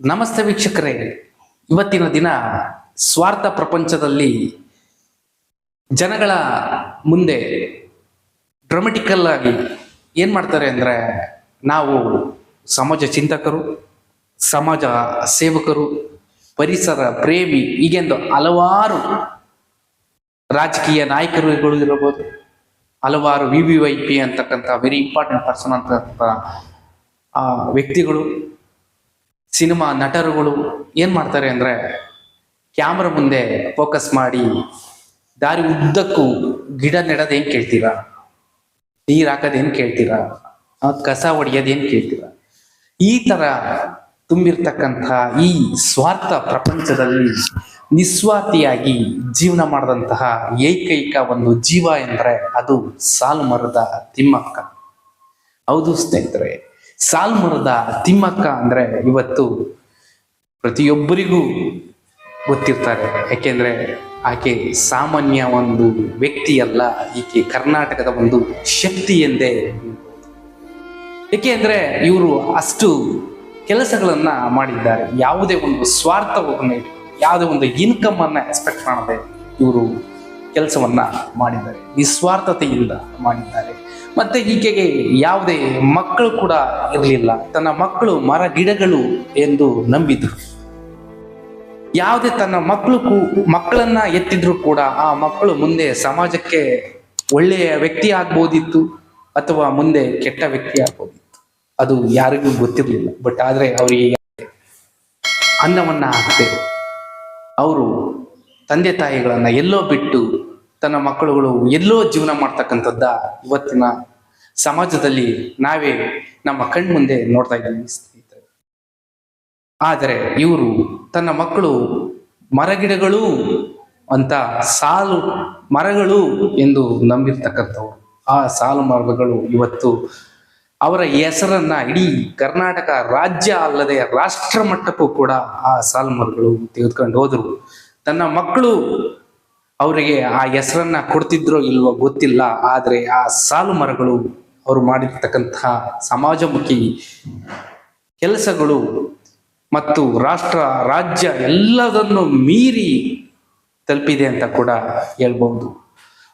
ನಮಸ್ತೆ ವೀಕ್ಷಕರೇ. ಇವತ್ತಿನ ದಿನ ಸ್ವಾರ್ಥ ಪ್ರಪಂಚದಲ್ಲಿ ಜನಗಳ ಮುಂದೆ ಡ್ರಮೆಟಿಕಲ್ ಆಗಿ ಏನು ಮಾಡ್ತಾರೆ ಅಂದರೆ ನಾವು ಸಮಾಜ ಚಿಂತಕರು, ಸಮಾಜ ಸೇವಕರು, ಪರಿಸರ ಪ್ರೇಮಿ, ಹೀಗೆಂದು ಹಲವಾರು ರಾಜಕೀಯ ನಾಯಕರುಗಳು ಇರಬಹುದು. ಹಲವಾರು ವಿ ವಿ ವೈ ಪಿ ಅಂತಕ್ಕಂಥ ವೆರಿ ಇಂಪಾರ್ಟೆಂಟ್ ಪರ್ಸನ್ ಅಂತಕ್ಕಂಥ ವ್ಯಕ್ತಿಗಳು ಸಿನಿಮಾ ನಟರುಗಳು ಏನು ಮಾಡ್ತಾರೆ ಅಂದರೆ ಕ್ಯಾಮ್ರಾ ಮುಂದೆ ಫೋಕಸ್ ಮಾಡಿ ದಾರಿ ಉದ್ದಕ್ಕೂ ಗಿಡ ನೆಡೋದೇನು ಕೇಳ್ತೀರಾ? ನೀರು ಹಾಕೋದೇನು ಕೇಳ್ತೀರಾ? ಕಸ ಹೊಡೆಯೋದೇನು ಕೇಳ್ತೀರಾ? ಈ ಥರ ತುಂಬಿರ್ತಕ್ಕಂಥ ಈ ಸ್ವಾರ್ಥ ಪ್ರಪಂಚದಲ್ಲಿ ನಿಸ್ವಾರ್ಥಿಯಾಗಿ ಜೀವನ ಮಾಡಿದಂತಹ ಏಕೈಕ ಒಂದು ಜೀವ ಎಂದರೆ ಅದು ಸಾಲು ಮರದ ತಿಮ್ಮಕ್ಕ. ಹೌದು ಸ್ನೇಹಿತರೆ ಸಾಲ್ಮರದ ತಿಮ್ಮಕ್ಕ ಅಂದ್ರೆ ಇವತ್ತು ಪ್ರತಿಯೊಬ್ಬರಿಗೂ ಗೊತ್ತಿರ್ತಾರೆ. ಯಾಕೆಂದ್ರೆ ಆಕೆ ಸಾಮಾನ್ಯ ಒಂದು ವ್ಯಕ್ತಿಯಲ್ಲ. ಈಕೆ ಕರ್ನಾಟಕದ ಒಂದು ಶಕ್ತಿ ಎಂದೇ ಏಕೆ ಅಂದ್ರೆ ಇವರು ಅಷ್ಟು ಕೆಲಸಗಳನ್ನ ಮಾಡಿದ್ದಾರೆ. ಯಾವುದೇ ಒಂದು ಸ್ವಾರ್ಥವನ್ನು ಯಾವುದೇ ಒಂದು ಇನ್ಕಮ್ ಅನ್ನ ಎಕ್ಸ್ಪೆಕ್ಟ್ ಮಾಡದೆ ಇವರು ಕೆಲಸವನ್ನ ಮಾಡಿದ್ದಾರೆ. ನಿಸ್ವಾರ್ಥತೆಯಿಂದ ಮಾಡಿದ್ದಾರೆ. ಮತ್ತೆ ಈಕೆಗೆ ಯಾವುದೇ ಮಕ್ಕಳು ಕೂಡ ಇರಲಿಲ್ಲ. ತನ್ನ ಮಕ್ಕಳು ಮರ ಗಿಡಗಳು ಎಂದು ನಂಬಿದ್ರು. ಯಾವುದೇ ತನ್ನ ಮಕ್ಕಳು ಮಕ್ಕಳನ್ನ ಎತ್ತಿದ್ರು ಕೂಡ ಆ ಮಕ್ಕಳು ಮುಂದೆ ಸಮಾಜಕ್ಕೆ ಒಳ್ಳೆಯ ವ್ಯಕ್ತಿ ಆಗ್ಬೋದಿತ್ತು ಅಥವಾ ಮುಂದೆ ಕೆಟ್ಟ ವ್ಯಕ್ತಿ ಆಗ್ಬೋದಿತ್ತು. ಅದು ಯಾರಿಗೂ ಗೊತ್ತಿರಲಿಲ್ಲ. ಬಟ್ ಆದ್ರೆ ಅವರಿಗೆ ಅನ್ನವನ್ನ ಹಾಕ್ತೇವೆ ಅವರು ತಂದೆ ತಾಯಿಗಳನ್ನ ಎಲ್ಲೋ ಬಿಟ್ಟು ತನ್ನ ಮಕ್ಕಳುಗಳು ಎಲ್ಲೋ ಜೀವನ ಮಾಡ್ತಕ್ಕಂಥದ್ದ ಇವತ್ತಿನ ಸಮಾಜದಲ್ಲಿ ನಾವೇ ನಮ್ಮ ಕಣ್ಮುಂದೆ ನೋಡ್ತಾ ಇದ್ದೀವಿ ಸ್ನೇಹಿತರೆ. ಆದರೆ ಇವರು ತನ್ನ ಮಕ್ಕಳು ಮರಗಿಡಗಳು ಅಂತ ಸಾಲು, ಮರಗಳು ಎಂದು ನಂಬಿರ್ತಕ್ಕಂಥವ್ರು. ಆ ಸಾಲು ಮರಗಳು ಇವತ್ತು ಅವರ ಹೆಸರನ್ನ ಇಡೀ ಕರ್ನಾಟಕ ರಾಜ್ಯ ಅಲ್ಲದೆ ರಾಷ್ಟ್ರ ಮಟ್ಟಕ್ಕೂ ಕೂಡ ಆ ಸಾಲು ಮರಗಳು ತೆಗೆದುಕೊಂಡು ಹೋದ್ರು. ತನ್ನ ಮಕ್ಕಳು ಅವರಿಗೆ ಆ ಹೆಸರನ್ನ ಕೊಡ್ತಿದ್ರೋ ಇಲ್ವೋ ಗೊತ್ತಿಲ್ಲ, ಆದರೆ ಆ ಸಾಲು ಮರಗಳು ಅವರು ಮಾಡಿರ್ತಕ್ಕಂತಹ ಸಮಾಜಮುಖಿ ಕೆಲಸಗಳು ಮತ್ತು ರಾಷ್ಟ್ರ, ರಾಜ್ಯ ಎಲ್ಲದನ್ನು ಮೀರಿ ತಲುಪಿದೆ ಅಂತ ಕೂಡ ಹೇಳ್ಬಹುದು.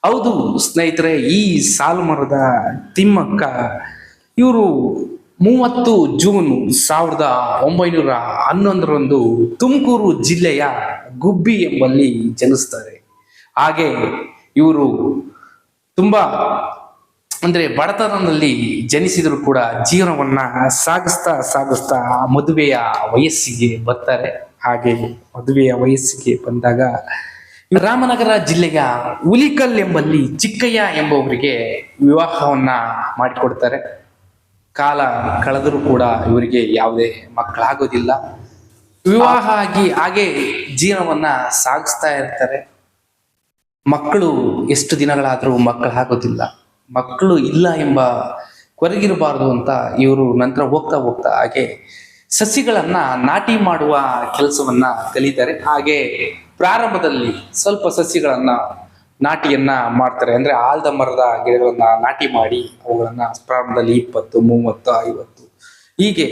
ಹೌದು ಸ್ನೇಹಿತರೆ, ಈ ಸಾಲು ಮರದ ತಿಮ್ಮಕ್ಕ ಇವರು ಮೂವತ್ತು ಜೂನ್ ಸಾವಿರದ ಒಂಬೈನೂರ ಹನ್ನೊಂದರಂದು ತುಮಕೂರು ಜಿಲ್ಲೆಯ ಗುಬ್ಬಿ ಎಂಬಲ್ಲಿ ಜನಿಸ್ತಾರೆ. ಹಾಗೆ ಇವರು ತುಂಬಾ ಅಂದ್ರೆ ಬಡತನದಲ್ಲಿ ಜನಿಸಿದ್ರು ಕೂಡ ಜೀವನವನ್ನ ಸಾಗಿಸ್ತಾ ಸಾಗಿಸ್ತಾ ಮದುವೆಯ ವಯಸ್ಸಿಗೆ ಬರ್ತಾರೆ. ಹಾಗೆ ಮದುವೆಯ ವಯಸ್ಸಿಗೆ ಬಂದಾಗ ರಾಮನಗರ ಜಿಲ್ಲೆಯ ಹುಲಿಕಲ್ ಎಂಬಲ್ಲಿ ಚಿಕ್ಕಯ್ಯ ಎಂಬುವರಿಗೆ ವಿವಾಹವನ್ನ ಮಾಡಿಕೊಡ್ತಾರೆ. ಕಾಲ ಕಳೆದರೂ ಕೂಡ ಇವರಿಗೆ ಯಾವುದೇ ಮಕ್ಕಳಾಗೋದಿಲ್ಲ. ವಿವಾಹ ಆಗಿ ಹಾಗೆ ಜೀವನವನ್ನ ಸಾಗಿಸ್ತಾ ಇರ್ತಾರೆ. ಮಕ್ಕಳು ಎಷ್ಟು ದಿನಗಳಾದರೂ ಮಕ್ಕಳಾಗೋದಿಲ್ಲ ಮಕ್ಕಳು ಇಲ್ಲ ಎಂಬ ಕೊರಗಿರಬಾರದು ಅಂತ ಇವರು ನಂತರ ಹೋಗ್ತಾ ಹೋಗ್ತಾ ಹಾಗೆ ಸಸಿಗಳನ್ನ ನಾಟಿ ಮಾಡುವ ಕೆಲಸವನ್ನ ಕಲಿತಾರೆ. ಹಾಗೆ ಪ್ರಾರಂಭದಲ್ಲಿ ಸ್ವಲ್ಪ ಸಸಿಗಳನ್ನ ನಾಟಿಯನ್ನ ಮಾಡ್ತಾರೆ. ಅಂದ್ರೆ ಆಲ್ದ ಮರದ ಗಿಡಗಳನ್ನ ನಾಟಿ ಮಾಡಿ ಅವುಗಳನ್ನ ಪ್ರಾರಂಭದಲ್ಲಿ ಇಪ್ಪತ್ತು, ಮೂವತ್ತು, ಐವತ್ತು. ಹೀಗೆ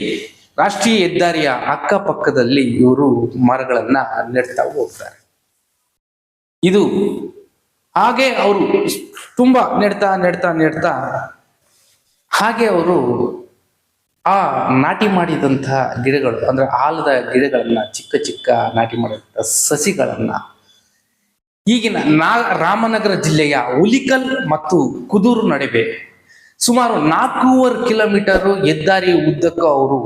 ರಾಷ್ಟ್ರೀಯ ಹೆದ್ದಾರಿಯ ಅಕ್ಕಪಕ್ಕದಲ್ಲಿ ಇವರು ಮರಗಳನ್ನ ನೆಡ್ತಾ ಹೋಗ್ತಾರೆ. ಇದು ಹಾಗೆ ಅವರು ತುಂಬಾ ನೆಡ್ತಾ ನೆಡ್ತಾ ನೆಡ್ತಾ, ಹಾಗೆ ಅವರು ಆ ನಾಟಿ ಮಾಡಿದಂತಹ ಗಿಡಗಳು, ಅಂದ್ರೆ ಆಲದ ಗಿಡಗಳನ್ನ, ಚಿಕ್ಕ ಚಿಕ್ಕ ನಾಟಿ ಮಾಡಿದಂಥ ಸಸಿಗಳನ್ನ ಈಗಿನ ನಾ, ರಾಮನಗರ ಜಿಲ್ಲೆಯ ಉಲಿಕಲ್ ಮತ್ತು ಕುದೂರು ನಡುವೆ ಸುಮಾರು ನಾಲ್ಕೂವರೆ ಕಿಲೋಮೀಟರ್ ಹೆದ್ದಾರಿ ಉದ್ದಕ್ಕೂ ಅವರು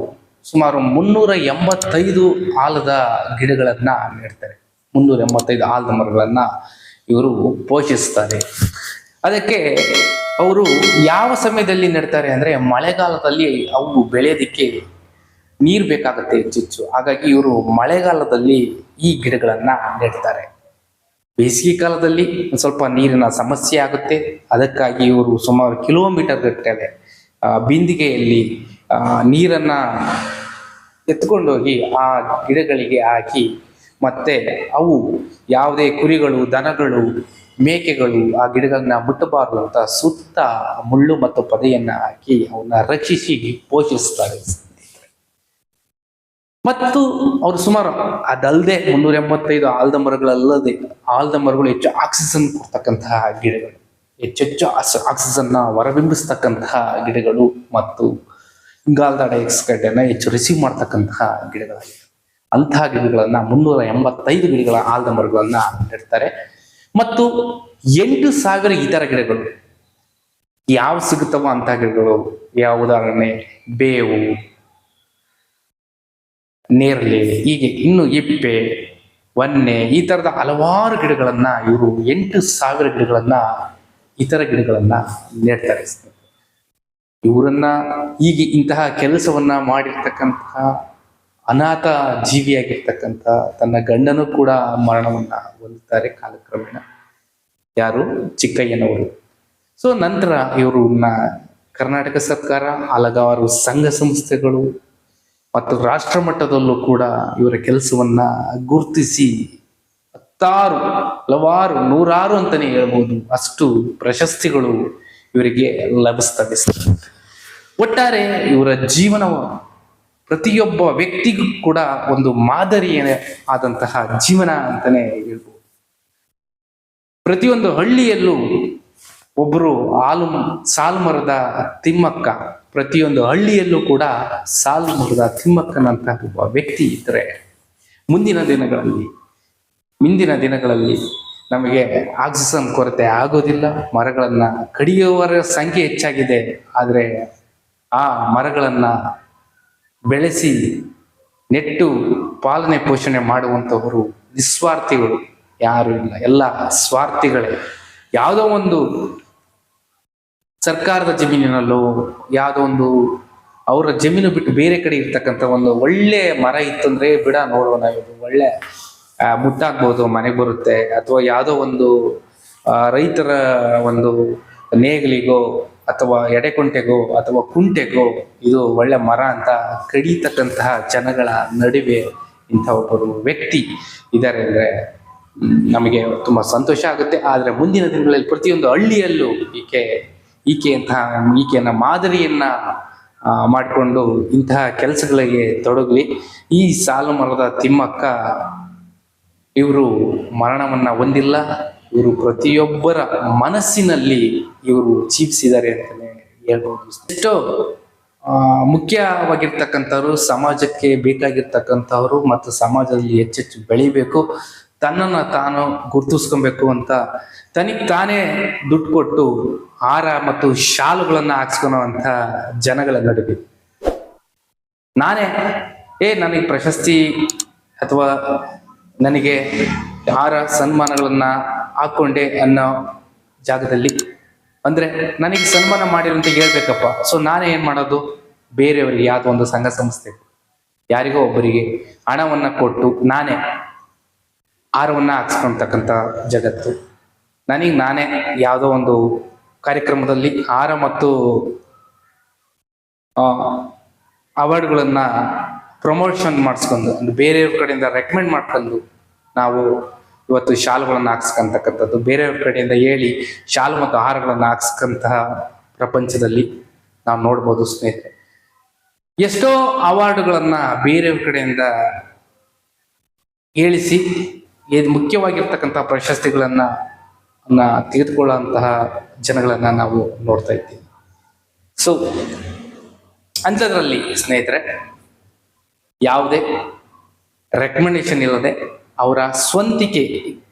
ಸುಮಾರು ಮುನ್ನೂರ ಎಂಬತ್ತೈದು ಆಲದ ಗಿಡಗಳನ್ನ ನೆಡ್ತಾರೆ. ಮುನ್ನೂರ ಎಂಬತ್ತೈದು ಆಲದ ಮರಗಳನ್ನ ಇವರು ಪೋಷಿಸ್ತಾರೆ. ಅದಕ್ಕೆ ಅವರು ಯಾವ ಸಮಯದಲ್ಲಿ ನೆಡ್ತಾರೆ ಅಂದ್ರೆ ಮಳೆಗಾಲದಲ್ಲಿ ಅವು ಬೆಳೆಯೋದಿಕ್ಕೆ ನೀರು ಬೇಕಾಗುತ್ತೆ ಹೆಚ್ಚೆಚ್ಚು. ಹಾಗಾಗಿ ಇವರು ಮಳೆಗಾಲದಲ್ಲಿ ಈ ಗಿಡಗಳನ್ನ ನೆಡ್ತಾರೆ. ಬೇಸಿಗೆ ಕಾಲದಲ್ಲಿ ಸ್ವಲ್ಪ ನೀರಿನ ಸಮಸ್ಯೆ ಆಗುತ್ತೆ. ಅದಕ್ಕಾಗಿ ಇವರು ಸುಮಾರು ಕಿಲೋಮೀಟರ್ ಗಟ್ಟಲೆ ಬಿಂದಿಗೆಯಲ್ಲಿ ನೀರನ್ನ ಎತ್ಕೊಂಡೋಗಿ ಆ ಗಿಡಗಳಿಗೆ ಹಾಕಿ ಮತ್ತೆ ಅವು ಯಾವುದೇ ಕುರಿಗಳು, ದನಗಳು, ಮೇಕೆಗಳು ಆ ಗಿಡಗಳನ್ನ ಮುಟ್ಟಬಾರದು ಅಂತ ಸುತ್ತ ಮುಳ್ಳು ಮತ್ತು ಪದೆಯನ್ನ ಹಾಕಿ ಅವನ್ನ ರಕ್ಷಿಸಿ ಪೋಷಿಸ್ತಾರೆ. ಮತ್ತು ಅವರು ಸುಮಾರು ಅದಲ್ಲದೆ ಮುನ್ನೂರ ಎಂಬತ್ತೈದು ಆಲ್ದ ಮರಗಳಲ್ಲದೆ ಆಲ್ದ ಮರಗಳು ಹೆಚ್ಚು ಆಕ್ಸಿಜನ್ ಕೊಡ್ತಕ್ಕಂತಹ ಗಿಡಗಳು ಹೆಚ್ಚೆಚ್ಚು ಆಕ್ಸಿಜನ್ನ ಹೊರಬಿಂಬಿಸ್ತಕ್ಕಂತಹ ಗಿಡಗಳು ಮತ್ತು ಇಂಗಾಲದ ಡೈಆಕ್ಸೈಡ್ ಅನ್ನ ಹೆಚ್ಚು ರಿಸೀವ್ ಮಾಡ್ತಕ್ಕಂತಹ ಗಿಡಗಳಾಗಿವೆ. ಅಂತಹ ಗಿಡಗಳನ್ನ ಮುನ್ನೂರ ಎಂಬತ್ತೈದು ಗಿಡಗಳ ಆಲದ ಮರಗಳನ್ನ ನೆಡ್ತಾರೆ. ಮತ್ತು ಎಂಟು ಸಾವಿರ ಇತರ ಗಿಡಗಳು. ಯಾವ ಸಿಗುತ್ತವೋ ಅಂತಹ ಗಿಡಗಳು? ಯಾವ ಉದಾಹರಣೆ? ಬೇವು, ನೇರಳೆ, ಹೀಗೆ ಇನ್ನು ಇಪ್ಪೆ, ವನ್ನೆ, ಈ ತರದ ಹಲವಾರು ಗಿಡಗಳನ್ನ ಇವರು ಎಂಟು ಸಾವಿರ ಗಿಡಗಳನ್ನ, ಇತರ ಗಿಡಗಳನ್ನ ನೆಡ್ತಾರೆ. ಇವರನ್ನ ಈಗ ಇಂತಹ ಕೆಲಸವನ್ನ ಮಾಡಿರ್ತಕ್ಕಂತಹ ಅನಾಥ ಜೀವಿಯಾಗಿರ್ತಕ್ಕಂಥ ತನ್ನ ಗಂಡನೂ ಕೂಡ ಮರಣವನ್ನ ಹೊಂದುತ್ತಾರೆ ಕಾಲಕ್ರಮೇಣ. ಯಾರು? ಚಿಕ್ಕಯ್ಯನವರು. ಸೊ ನಂತರ ಇವರನ್ನ ಕರ್ನಾಟಕ ಸರ್ಕಾರ ಹಲವಾರು ಸಂಘ ಸಂಸ್ಥೆಗಳು ಮತ್ತು ರಾಷ್ಟ್ರ ಮಟ್ಟದಲ್ಲೂ ಕೂಡ ಇವರ ಕೆಲಸವನ್ನ ಗುರುತಿಸಿ ಹತ್ತಾರು, ಹಲವಾರು, ನೂರಾರು ಅಂತಾನೆ ಹೇಳ್ಬೋದು. ಅಷ್ಟು ಪ್ರಶಸ್ತಿಗಳು ಇವರಿಗೆ ಲಭಿಸ್ತವೆ ಒಟ್ಟಾರೆ ಇವರ ಜೀವನ ಪ್ರತಿಯೊಬ್ಬ ವ್ಯಕ್ತಿಗೂ ಕೂಡ ಒಂದು ಮಾದರಿಯೇ ಆದಂತಹ ಜೀವನ ಅಂತಾನೆ ಹೇಳ್ಬೋದು. ಪ್ರತಿಯೊಂದು ಹಳ್ಳಿಯಲ್ಲೂ ಒಬ್ಬರು ಹಾಲು ಸಾಲು ಮರದ ತಿಮ್ಮಕ್ಕ, ಪ್ರತಿಯೊಂದು ಹಳ್ಳಿಯಲ್ಲೂ ಕೂಡ ಸಾಲು ಮರದ ತಿಮ್ಮಕ್ಕನಂತಹ ಒಬ್ಬ ವ್ಯಕ್ತಿ ಇದ್ದರೆ ಮುಂದಿನ ದಿನಗಳಲ್ಲಿ ಮುಂದಿನ ದಿನಗಳಲ್ಲಿ ನಮಗೆ ಆಕ್ಸಿಜನ್ ಕೊರತೆ ಆಗೋದಿಲ್ಲ, ಮರಗಳನ್ನ ಕಡಿಯುವವರ ಸಂಖ್ಯೆ ಹೆಚ್ಚಾಗಿದೆ, ಆದರೆ ಆ ಮರಗಳನ್ನ ಬೆಳೆಸಿ ನೆಟ್ಟು ಪಾಲನೆ ಪೋಷಣೆ ಮಾಡುವಂಥವರು ನಿಸ್ವಾರ್ಥಿಗಳು ಯಾರು ಇಲ್ಲ. ಎಲ್ಲ ಸ್ವಾರ್ಥಿಗಳೇ. ಯಾವುದೋ ಒಂದು ಸರ್ಕಾರದ ಜಮೀನಿನಲ್ಲೋ, ಯಾವುದೋ ಒಂದು ಅವರ ಜಮೀನು ಬಿಟ್ಟು ಬೇರೆ ಕಡೆ ಇರ್ತಕ್ಕಂಥ ಒಂದು ಒಳ್ಳೆ ಮರ ಇತ್ತಂದ್ರೆ ಬಿಡ ನೋಡೋಣ, ಇದು ಒಳ್ಳೆ ಮುಟ್ಟಾಗ್ಬೋದು ಮನೆಗೆ ಬರುತ್ತೆ. ಅಥವಾ ಯಾವುದೋ ಒಂದು ರೈತರ ಒಂದು ನೇಗಿಲಿಗೋ ಅಥವಾ ಎಡೆಕುಂಟೆಗೋ ಅಥವಾ ಕುಂಟೆಗೋ, ಇದು ಒಳ್ಳೆ ಮರ ಅಂತ ಕಡಿತಕ್ಕಂತಹ ಜನಗಳ ನಡುವೆ ಇಂಥ ಒಬ್ಬರು ವ್ಯಕ್ತಿ ಇದ್ದಾರೆ ಅಂದರೆ ನಮಗೆ ತುಂಬಾ ಸಂತೋಷ ಆಗುತ್ತೆ. ಆದರೆ ಮುಂದಿನ ದಿನಗಳಲ್ಲಿ ಪ್ರತಿಯೊಂದು ಹಳ್ಳಿಯಲ್ಲೂ ಈಕೆ, ಈಕೆಯಂತಹ, ಈಕೆಯನ್ನ ಮಾದರಿಯನ್ನ ಮಾಡಿಕೊಂಡು ಇಂತಹ ಕೆಲಸಗಳಿಗೆ ತೊಡಗಲಿ. ಈ ಸಾಲು ಮರದ ತಿಮ್ಮಕ್ಕ ಇವರು ಮರಣವನ್ನ ಹೊಂದಿಲ್ಲ. ಇವರು ಪ್ರತಿಯೊಬ್ಬರ ಮನಸ್ಸಿನಲ್ಲಿ ಇವರು ಜೀವಿಸಿದ್ದಾರೆ ಅಂತಾನೆ ಹೇಳ್ಬೋದು. ಎಷ್ಟೋ ಮುಖ್ಯವಾಗಿರ್ತಕ್ಕಂಥವ್ರು, ಸಮಾಜಕ್ಕೆ ಬೇಕಾಗಿರ್ತಕ್ಕಂಥವ್ರು ಮತ್ತು ಸಮಾಜದಲ್ಲಿ ಹೆಚ್ಚೆಚ್ಚು ಬೆಳಿಬೇಕು, ತನ್ನನ್ನು ತಾನು ಗುರುತಿಸ್ಕೊಬೇಕು ಅಂತ ತನಿಗೆ ತಾನೇ ದುಡ್ಡು ಕೊಟ್ಟು ಹಾರ ಮತ್ತು ಶಾಲುಗಳನ್ನು ಹಾಕ್ಸ್ಕೊಳ್ಳೋವಂಥ ಜನಗಳ ನಡುವೆ. ನಾನೇ, ಏ, ನನಗೆ ಪ್ರಶಸ್ತಿ ಅಥವಾ ನನಗೆ ಹಾರ ಸನ್ಮಾನಗಳನ್ನ ಹಾಕೊಂಡೆ ಅನ್ನೋ ಜಾಗದಲ್ಲಿ. ಅಂದ್ರೆ ನನಗೆ ಸನ್ಮಾನ ಮಾಡಿರಂತ ಹೇಳ್ಬೇಕಪ್ಪ. ಸೊ ನಾನೇ ಏನು ಮಾಡೋದು? ಬೇರೆಯವರಿಗೆ, ಯಾವುದೋ ಒಂದು ಸಂಘ ಸಂಸ್ಥೆ. ಯಾರಿಗೋ ಒಬ್ಬರಿಗೆ ಹಣವನ್ನ ಕೊಟ್ಟು ನಾನೇ ಆರವನ್ನು ಹಾಕ್ಸ್ಕೊಳ್ತಕ್ಕಂಥ ಜಗತ್ತು. ನನಗೆ ನಾನೇ ಯಾವುದೋ ಒಂದು ಕಾರ್ಯಕ್ರಮದಲ್ಲಿ ಹಾರ ಮತ್ತು ಅವಾರ್ಡ್ಗಳನ್ನು ಪ್ರಮೋಷನ್ ಮಾಡಿಸ್ಕೊಂಡು, ಬೇರೆಯವ್ರ ಕಡೆಯಿಂದ ರೆಕಮೆಂಡ್ ಮಾಡ್ಕೊಂಡು ನಾವು ಇವತ್ತು ಶಾಲುಗಳನ್ನು ಹಾಕ್ಸ್ಕೊಂತಕ್ಕಂಥದ್ದು. ಬೇರೆಯವ್ರ ಕಡೆಯಿಂದ ಹೇಳಿ ಶಾಲು ಮತ್ತು ಆಹಾರಗಳನ್ನು ಹಾಕ್ಸ್ಕಂತಹ ಪ್ರಪಂಚದಲ್ಲಿ ನಾವು ನೋಡ್ಬೋದು ಸ್ನೇಹಿತರೆ. ಎಷ್ಟೋ ಅವಾರ್ಡ್ಗಳನ್ನ ಬೇರೆಯವ್ರ ಕಡೆಯಿಂದ ಹೇಳಿಸಿ ಇದು ಮುಖ್ಯವಾಗಿರ್ತಕ್ಕಂಥ ಪ್ರಶಸ್ತಿಗಳನ್ನ ತೆಗೆದುಕೊಳ್ಳುವಂತಹ ಜನಗಳನ್ನ ನಾವು ನೋಡ್ತಾ ಇದ್ದೀವಿ. ಸೊ ಅಂಥದ್ರಲ್ಲಿ ಸ್ನೇಹಿತರೆ, ಯಾವುದೇ ರೆಕಮೆಂಡೇಶನ್ ಇಲ್ಲದೆ ಅವರ ಸ್ವಂತಿಕೆ,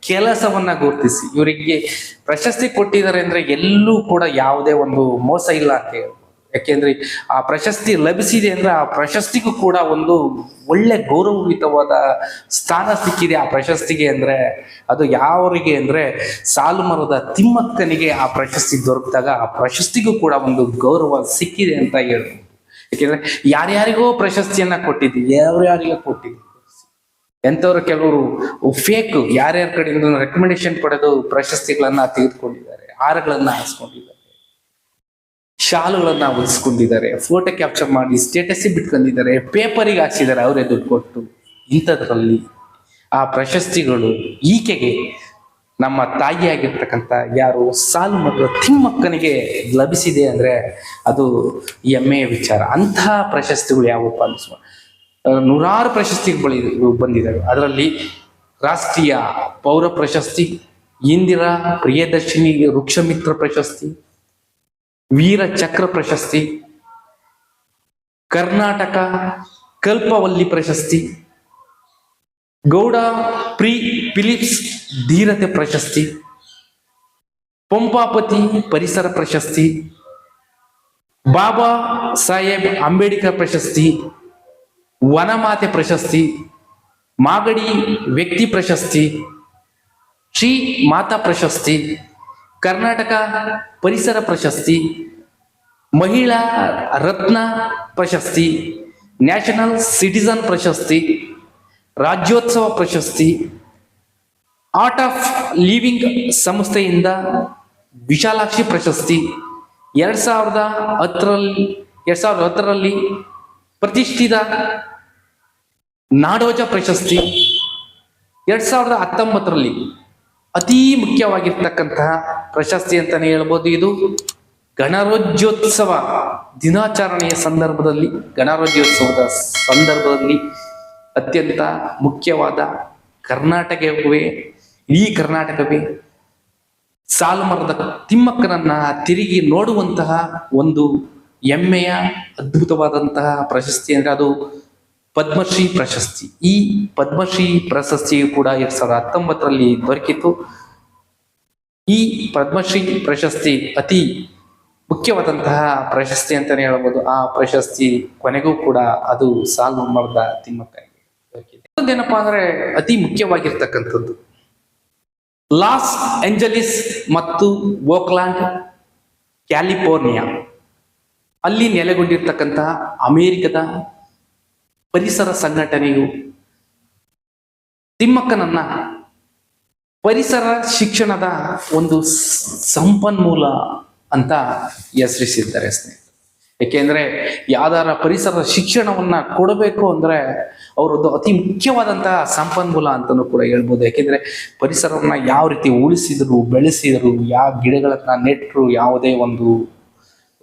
ಕೆಲಸವನ್ನ ಗುರುತಿಸಿ. ಇವರಿಗೆ ಪ್ರಶಸ್ತಿ ಕೊಟ್ಟಿದ್ದಾರೆ ಅಂದ್ರೆ ಎಲ್ಲೂ ಕೂಡ ಯಾವುದೇ ಒಂದು ಮೋಸ ಇಲ್ಲ ಅಂತ ಹೇಳ್ಬೋದು. ಯಾಕೆಂದ್ರೆ ಆ ಪ್ರಶಸ್ತಿ ಲಭಿಸಿದೆ ಅಂದ್ರೆ ಆ ಪ್ರಶಸ್ತಿಗೂ ಕೂಡ ಒಂದು ಒಳ್ಳೆ ಗೌರವಯುತವಾದ ಸ್ಥಾನ ಸಿಕ್ಕಿದೆ ಆ ಪ್ರಶಸ್ತಿಗೆ ಅಂದ್ರೆ ಅದು ಯಾವರಿಗೆ ಅಂದ್ರೆ ಸಾಲು ಮರದ ತಿಮ್ಮಕ್ಕನಿಗೆ ಆ ಪ್ರಶಸ್ತಿ ದೊರಕಿದಾಗ ಆ ಪ್ರಶಸ್ತಿಗೂ ಕೂಡ ಒಂದು ಗೌರವ ಸಿಕ್ಕಿದೆ ಅಂತ ಹೇಳ್ಬೋದು. ಯಾಕೆಂದ್ರೆ ಯಾರ್ಯಾರಿಗೋ ಪ್ರಶಸ್ತಿಯನ್ನ ಕೊಟ್ಟಿದ್ವಿ, ಯಾರ್ಯಾರಿಗೋ ಕೊಟ್ಟಿದ್ವಿ. ಎಂಥವ್ರು ಕೆಲವರು ಫೇಕ್ ಯಾರ್ಯಾರ ಕಡೆಯಿಂದ ರೆಕಮೆಂಡೇಶನ್ ಪಡೆದು ಪ್ರಶಸ್ತಿಗಳನ್ನ ತೆಗೆದುಕೊಂಡಿದ್ದಾರೆ ಹಾರಗಳನ್ನ ಹಾಸ್ಕೊಂಡಿದ್ದಾರೆ ಶಾಲುಗಳನ್ನ ಹೊಲಿಸ್ಕೊಂಡಿದ್ದಾರೆ ಫೋಟೋ ಕ್ಯಾಪ್ಚರ್ ಮಾಡಿ ಸ್ಟೇಟಸ್ ಬಿಟ್ಕೊಂಡಿದ್ದಾರೆ ಪೇಪರಿಗೆ ಹಾಕ್ಸಿದ್ದಾರೆ ಅವರೇ ದುಡ್ಡು ಕೊಟ್ಟು. ಇಂಥದ್ರಲ್ಲಿ ಆ ಪ್ರಶಸ್ತಿಗಳು ಈಕೆಗೆ ನಮ್ಮ ತಾಯಿಯಾಗಿರ್ತಕ್ಕಂಥ ಯಾರು ಸಾಲು ಮಗಳು ತಿಮ್ಮಕ್ಕನಿಗೆ ಲಭಿಸಿದೆ ಅಂದ್ರೆ ಅದು ಹೆಮ್ಮೆಯ ವಿಚಾರ. ಅಂತಹ ಪ್ರಶಸ್ತಿಗಳು ಯಾವಪ್ಪ ಅನಿಸುವ ಆ, ನೂರಾರು ಪ್ರಶಸ್ತಿಗಳು ಬಂದಿದ್ದಾರೆ ಅದರಲ್ಲಿ ರಾಷ್ಟ್ರೀಯ ಪೌರ ಪ್ರಶಸ್ತಿ, ಇಂದಿರಾ ಪ್ರಿಯದರ್ಶಿನಿ ವೃಕ್ಷಮಿತ್ರ ಪ್ರಶಸ್ತಿ, ವೀರ ಚಕ್ರ ಪ್ರಶಸ್ತಿ, ಕರ್ನಾಟಕ ಕಲ್ಪವಲ್ಲಿ ಪ್ರಶಸ್ತಿ, ಗೌಡ ಪ್ರಿ ಫಿಲಿಪ್ಸ್ ಧೀರತೆ ಪ್ರಶಸ್ತಿ, ಪಂಪಾಪತಿ ಪರಿಸರ ಪ್ರಶಸ್ತಿ, ಬಾಬಾ ಸಾಹೇಬ್ ಅಂಬೇಡ್ಕರ್ ಪ್ರಶಸ್ತಿ ವನಮಾತೆ ಪ್ರಶಸ್ತಿ, ಮಾಗಡಿ ವ್ಯಕ್ತಿ ಪ್ರಶಸ್ತಿ, ಶ್ರೀ ಮಾತಾ ಪ್ರಶಸ್ತಿ, ಕರ್ನಾಟಕ ಪರಿಸರ ಪ್ರಶಸ್ತಿ, ಮಹಿಳಾ ರತ್ನ ಪ್ರಶಸ್ತಿ, ನ್ಯಾಷನಲ್ ಸಿಟಿಸನ್ ಪ್ರಶಸ್ತಿ, ರಾಜ್ಯೋತ್ಸವ ಪ್ರಶಸ್ತಿ, ಆರ್ಟ್ ಆಫ್ ಲಿವಿಂಗ್ ಸಂಸ್ಥೆಯಿಂದ ವಿಶಾಲಾಕ್ಷಿ ಪ್ರಶಸ್ತಿ, ಎರಡ್ ಸಾವಿರದ ಹತ್ತರಲ್ಲಿ, ಎರಡ್ ಸಾವಿರದ ಹತ್ತರಲ್ಲಿ ಪ್ರತಿಷ್ಠಿತ ನಾಡೋಜ ಪ್ರಶಸ್ತಿ ಎರಡ್ ಸಾವಿರದ ಹತ್ತೊಂಬತ್ತರಲ್ಲಿ ಅತಿ ಮುಖ್ಯವಾಗಿರ್ತಕ್ಕಂತಹ ಪ್ರಶಸ್ತಿ ಅಂತಾನೆ ಹೇಳ್ಬೋದು ಇದು ಗಣರಾಜ್ಯೋತ್ಸವ ದಿನಾಚರಣೆಯ ಸಂದರ್ಭದಲ್ಲಿ, ಗಣರಾಜ್ಯೋತ್ಸವದ ಸಂದರ್ಭದಲ್ಲಿ ಅತ್ಯಂತ ಮುಖ್ಯವಾದ ಕರ್ನಾಟಕವೇ ಈ ಕರ್ನಾಟಕವೇ ಸಾಲುಮರದ ತಿಮ್ಮಕ್ಕನನ್ನ ತಿರುಗಿ ನೋಡುವಂತಹ ಒಂದು ಹೆಮ್ಮೆಯ, ಅದ್ಭುತವಾದಂತಹ ಪ್ರಶಸ್ತಿ ಅಂದ್ರೆ ಅದು ಪದ್ಮಶ್ರೀ ಪ್ರಶಸ್ತಿ. ಈ ಪದ್ಮಶ್ರೀ ಪ್ರಶಸ್ತಿಯು ಕೂಡ ಎರಡ್ ಸಾವಿರದ ಹತ್ತೊಂಬತ್ತರಲ್ಲಿ ದೊರಕಿತು ಈ ಪದ್ಮಶ್ರೀ ಪ್ರಶಸ್ತಿ ಅತಿ ಮುಖ್ಯವಾದಂತಹ ಪ್ರಶಸ್ತಿ ಅಂತಾನೆ ಹೇಳ್ಬೋದು. ಆ ಪ್ರಶಸ್ತಿ ಕೊನೆಗೂ ಕೂಡ ಅದು ಸಾಲು ಮರದ ತಿಮ್ಮಕ್ಕಾಗಿ ದೊರಕಿದೆ. ಇನ್ನೊಂದೇನಪ್ಪ ಅಂದ್ರೆ ಅತಿ ಮುಖ್ಯವಾಗಿರ್ತಕ್ಕಂಥದ್ದು. ಲಾಸ್ ಏಂಜಲಿಸ್ ಮತ್ತು ಓಕ್ಲ್ಯಾಂಡ್, ಕ್ಯಾಲಿಫೋರ್ನಿಯಾ. ಅಲ್ಲಿ ನೆಲೆಗೊಂಡಿರ್ತಕ್ಕಂತಹ ಅಮೆರಿಕದ ಪರಿಸರ ಸಂಘಟನೆಯು ತಿಮ್ಮಕ್ಕನನ್ನ ಪರಿಸರ ಶಿಕ್ಷಣದ ಒಂದು ಸಂಪನ್ಮೂಲ ಅಂತ ಹೆಸರಿಸಿದ್ದಾರೆ ಸ್ನೇಹಿತರು. ಏಕೆಂದ್ರೆ ಯಾವ್ದಾರ ಪರಿಸರ ಶಿಕ್ಷಣವನ್ನ ಕೊಡಬೇಕು ಅಂದ್ರೆ ಅವರದ್ದು ಅತಿ ಮುಖ್ಯವಾದಂತಹ ಸಂಪನ್ಮೂಲ ಅಂತಲೂ ಕೂಡ ಹೇಳ್ಬೋದು. ಯಾಕೆಂದ್ರೆ ಪರಿಸರವನ್ನ ಯಾವ ರೀತಿ ಉಳಿಸಿದ್ರು, ಬೆಳೆಸಿದ್ರು, ಯಾವ ಗಿಡಗಳನ್ನ ನೆಟ್ಟರು ಯಾವುದೇ ಒಂದು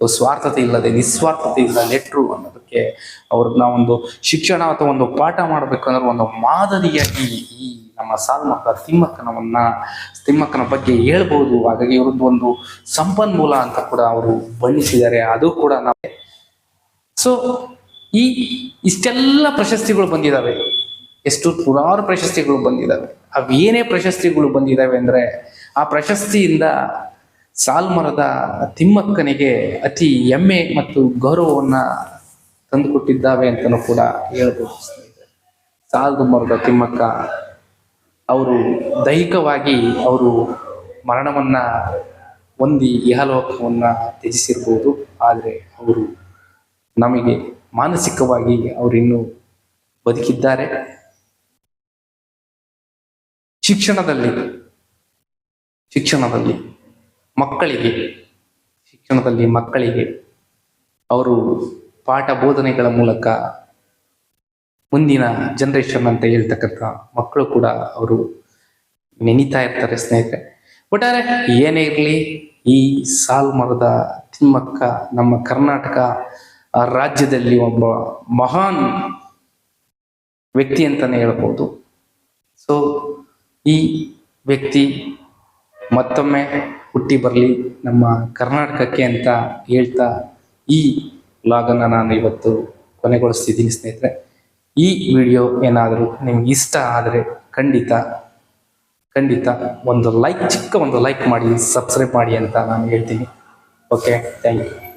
ಸ್ವಾರ್ಥತೆ ಇಲ್ಲದೆ, ನಿಸ್ವಾರ್ಥತೆ ಇಲ್ಲ ನೆಟ್ರು ಅನ್ನೋದಕ್ಕೆ ಅವ್ರನ್ನ ಒಂದು ಶಿಕ್ಷಣ ಅಥವಾ ಒಂದು ಪಾಠ ಮಾಡಬೇಕು ಮಾಡಬೇಕಂದ್ರೆ ಒಂದು ಮಾದರಿಯಾಗಿ ಈ ನಮ್ಮ ಸಾಲ್ಮಕ್ಕ ತಿಮ್ಮಕ್ಕನವನ್ನ, ತಿಮ್ಮಕ್ಕನ ಬಗ್ಗೆ ಹೇಳ್ಬೋದು. ಹಾಗಾಗಿ ಇವ್ರದ್ದು ಒಂದು ಸಂಪನ್ಮೂಲ ಅಂತ ಕೂಡ ಅವರು ಬಣ್ಣಿಸಿದ್ದಾರೆ. ಅದು ಕೂಡ ನಾವು ಸೊ ಈ ಇಷ್ಟೆಲ್ಲ ಪ್ರಶಸ್ತಿಗಳು ಬಂದಿದ್ದಾವೆ ಎಷ್ಟು ನೂರಾರು ಪ್ರಶಸ್ತಿಗಳು ಬಂದಿದ್ದಾವೆ ಅವೇನೇ ಪ್ರಶಸ್ತಿಗಳು ಬಂದಿದ್ದಾವೆ ಅಂದ್ರೆ ಆ ಪ್ರಶಸ್ತಿಯಿಂದ ಸಾಲ್ಮರದ ತಿಮ್ಮಕ್ಕನಿಗೆ ಅತಿ ಹೆಮ್ಮೆ ಮತ್ತು ಗೌರವವನ್ನ ತಂದುಕೊಟ್ಟಿದ್ದಾವೆ ಅಂತಲೂ ಕೂಡ ಹೇಳ್ಬೋದು ಸಾಲದ ಮರದ ತಿಮ್ಮಕ್ಕ, ಅವರು ದೈಹಿಕವಾಗಿ ಅವರು ಮರಣವನ್ನ ಹೊಂದಿ ಇಹಲೋಕವನ್ನ ತ್ಯಜಿಸಿರ್ಬೋದು. ಆದರೆ ಅವರು ನಮಗೆ ಮಾನಸಿಕವಾಗಿ ಅವರಿನ್ನೂ ಬದುಕಿದ್ದಾರೆ. ಶಿಕ್ಷಣದಲ್ಲಿ ಶಿಕ್ಷಣದಲ್ಲಿ ಮಕ್ಕಳಿಗೆ, ಶಿಕ್ಷಣದಲ್ಲಿ ಮಕ್ಕಳಿಗೆ ಅವರು ಪಾಠ ಬೋಧನೆಗಳ ಮೂಲಕ ಮುಂದಿನ ಜನರೇಷನ್ ಅಂತ ಹೇಳ್ತಕ್ಕಂಥ ಮಕ್ಕಳು ಕೂಡ ಅವರು ನೆನೀತಾ ಇರ್ತಾರೆ ಸ್ನೇಹಿತರೆ. ಒಟ್ಟಾರೆ ಏನೇ ಇರಲಿ, ಈ ಸಾಲ್ಮರದ ತಿಮ್ಮಕ್ಕ ನಮ್ಮ ಕರ್ನಾಟಕ ರಾಜ್ಯದಲ್ಲಿ ಒಬ್ಬ ಮಹಾನ್ ವ್ಯಕ್ತಿ ಅಂತಾನೆ ಹೇಳ್ಬೋದು. ಸೊ ಈ ವ್ಯಕ್ತಿ ಮತ್ತೊಮ್ಮೆ ಹುಟ್ಟಿ ಬರಲಿ ನಮ್ಮ ಕರ್ನಾಟಕಕ್ಕೆ ಅಂತ ಹೇಳ್ತಾ ಈ ವ್ಲಾಗನ್ನು ನಾನು ಇವತ್ತು ಕೊನೆಗೊಳಿಸ್ತಿದ್ದೀನಿ ಸ್ನೇಹಿತರೆ. ಈ ವಿಡಿಯೋ ಏನಾದರೂ ನಿಮ್ಗೆ ಇಷ್ಟ ಆದರೆ ಖಂಡಿತ ಖಂಡಿತ ಒಂದು ಲೈಕ್ ಚಿಕ್ಕ ಒಂದು ಲೈಕ್ ಮಾಡಿ ಸಬ್ಸ್ಕ್ರೈಬ್ ಮಾಡಿ ಅಂತ ನಾನು ಹೇಳ್ತೀನಿ. Okay thank you